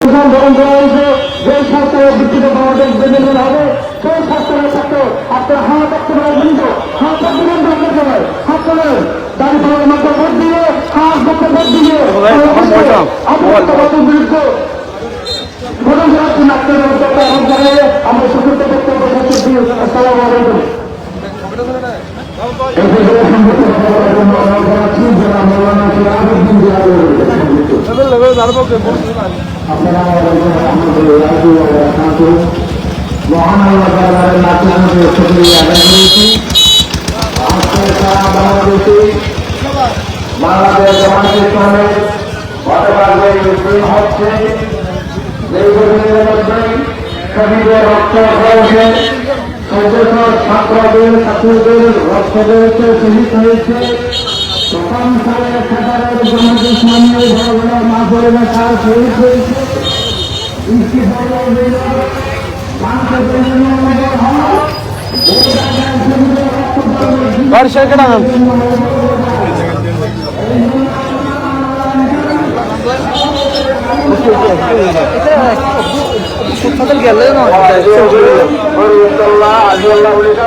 গ্রহণ করা হয়েছে যে সরকারের ভিত্তিতে বাংলাদেশ বেঁধে হবে সেই সরকারের সাথে আপনার হাত রাখতে পারেন কিন্তু হাত রাখতে পারেন আপনার সবাই হাত তোলেন দাঁড়ি পাওয়ার মাত্র ভোট দিয়ে হাত করতে ভোট দিয়ে আপনার বিরুদ্ধে প্রধান জানাচ্ছি আপনাদের উদ্যোগটা এখন জানিয়ে আমরা সুযোগটা বক্তব্য করতেছি আসসালামু আলাইকুম এই যে সংযুক্ত করার জন্য অনুরোধ জানাচ্ছি যারা মৌলানা সিরাজউদ্দিন জিয়াদের আপনারা আমাদের আলহামদুলিল্লাহ মহান আল্লাহ তাআলার নাচে আমাদের শুকরিয়া আদায় করেছি আজকে সারা বাংলাদেশে বাংলাদেশ জামাত ইসলামের গতকাল যে মিছিল হচ্ছে দীর্ঘদিনের মধ্যে শহীদের রক্ত হয়েছে চৌদ্দশ ছাত্রদের ছাত্রীদের রক্ত রয়েছে শহীদ হয়েছে প্রথম সালে সাধারণ জামাত ইসলামের বাড়ি সেটা নাম সুফাদল গেলে না আল্লাহ আল্লাহ উলিকা